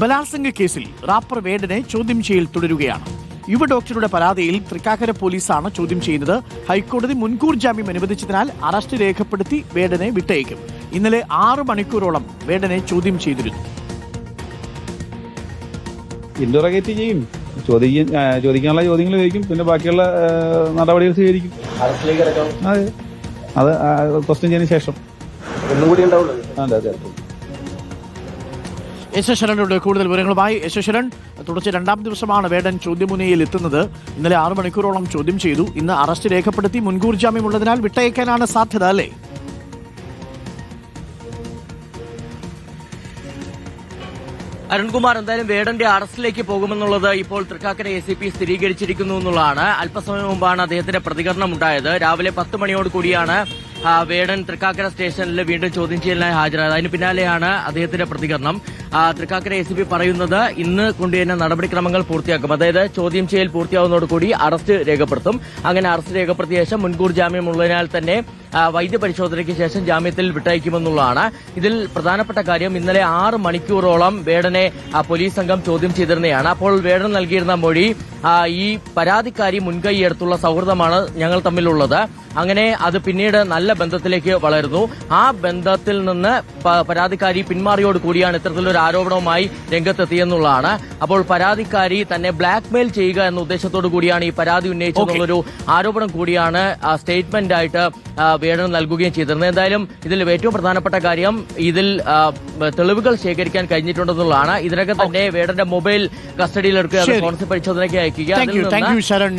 ബലാത്സംഗ കേസിൽ റാപ്പർ വേടനെ ചോദ്യം ചെയ്യൽ തുടരുകയാണ്. യുവ ഡോക്ടറുടെ പരാതിയിൽ തൃക്കാക്കര പോലീസാണ് ചോദ്യം ചെയ്യുന്നത്. ഹൈക്കോടതി മുൻകൂർ ജാമ്യം അനുവദിച്ചതിനാൽ അറസ്റ്റ് രേഖപ്പെടുത്തി വേടനെ വിട്ടയക്കും. ഇന്നലെ ആറ് മണിക്കൂറോളം വേടനെ ചോദ്യം ചെയ്തിരുന്നു. ഇന്ററോഗേറ്റ് ചെയ്യും. ചോദിക്കും ചോദിക്കാനുള്ള ചോദ്യങ്ങൾ ചോദിക്കും. പിന്നെ ബാക്കിയുള്ള നടപടികൾ സ്വീകരിക്കും. അതെ. അത് ക്വസ്റ്റ്യൻ ചെയ്യുന്ന ശേഷം. അതെ അതെ. യശശരനുണ്ട് കൂടുതൽ വിവരങ്ങളുമായി യശശരൻ. തുടർച്ച രണ്ടാം ദിവസമാണ് വേടൻ ചോദ്യമുനയിൽ എത്തുന്നത്. ഇന്നലെ ആറു മണിക്കൂറോളം ചോദ്യം ചെയ്തു. ഇന്ന് അറസ്റ്റ് രേഖപ്പെടുത്തി മുൻകൂർ ജാമ്യം ഉള്ളതിനാൽ വിട്ടയക്കാനാണ് സാധ്യത അല്ലേ? അരുൺകുമാർ എന്തായാലും വേടന്റെ അറസ്റ്റിലേക്ക് പോകുമെന്നുള്ളത് ഇപ്പോൾ തൃക്കാക്കര എ സി പി സ്ഥിരീകരിച്ചിരിക്കുന്നു എന്നുള്ളതാണ്. അല്പസമയം മുമ്പാണ് അദ്ദേഹത്തിന്റെ പ്രതികരണം ഉണ്ടായത്. രാവിലെ പത്ത് മണിയോട് കൂടിയാണ് വേടൻ തൃക്കാക്കര സ്റ്റേഷനിൽ വീണ്ടും ചോദ്യം ചെയ്യലിനായി ഹാജരായത്. അതിന് പിന്നാലെയാണ് അദ്ദേഹത്തിന്റെ പ്രതികരണം. തൃക്കാക്കര എ പി പറയുന്നത് ഇന്ന് കൊണ്ടുവരുന്ന നടപടിക്രമങ്ങൾ പൂർത്തിയാക്കും. അതായത് ചോദ്യം ചെയ്യൽ പൂർത്തിയാവുന്നതോടുകൂടി അറസ്റ്റ് രേഖപ്പെടുത്തും. അങ്ങനെ അറസ്റ്റ് രേഖപ്പെടുത്തിയ ശേഷം മുൻകൂർ ജാമ്യമുള്ളതിനാൽ തന്നെ വൈദ്യപരിശോധനയ്ക്ക് ശേഷം ജാമ്യത്തിൽ വിട്ടയക്കുമെന്നുള്ളതാണ്. ഇതിൽ പ്രധാനപ്പെട്ട കാര്യം ഇന്നലെ ആറ് മണിക്കൂറോളം വേടനെ പോലീസ് സംഘം ചോദ്യം ചെയ്തിരുന്നതാണ്. അപ്പോൾ വേടൻ നൽകിയിരുന്ന മൊഴി ഈ പരാതിക്കാരി മുൻകൈയെടുത്തുള്ള സൗഹൃദമാണ് ഞങ്ങൾ തമ്മിലുള്ളത്. അങ്ങനെ അത് പിന്നീട് നല്ല ബന്ധത്തിലേക്ക് വളരുന്നു. ആ ബന്ധത്തിൽ നിന്ന് പരാതിക്കാരി പിന്മാറിയോട് കൂടിയാണ് ഇത്തരത്തിലൊരു ആരോപണവുമായി രംഗത്തെത്തിയെന്നുള്ളതാണ്. അപ്പോൾ പരാതിക്കാരി തന്നെ ബ്ലാക്ക് മെയിൽ ചെയ്യുക എന്ന ഉദ്ദേശത്തോടു കൂടിയാണ് ഈ പരാതി ഉന്നയിച്ചതെന്നുള്ളൊരു ആരോപണം കൂടിയാണ് സ്റ്റേറ്റ്മെന്റ് ആയിട്ട് വേണം വേടൻ നൽകുകയും ചെയ്തിരുന്നത്. എന്തായാലും ഇതിൽ ഏറ്റവും പ്രധാനപ്പെട്ട കാര്യം ഇതിൽ തെളിവുകൾ ശേഖരിക്കാൻ കഴിഞ്ഞിട്ടുണ്ടെന്നുള്ളതാണ്. ഇതിനകം തന്നെ വേടന്റെ മൊബൈൽ കസ്റ്റഡിയിലെടുക്കുക. ഫോറൻസിക് പരിശോധനയ്ക്ക് അയക്കുക താങ്ക് അതിൽ യു താങ്ക് നിന്ന് യു ശരൺ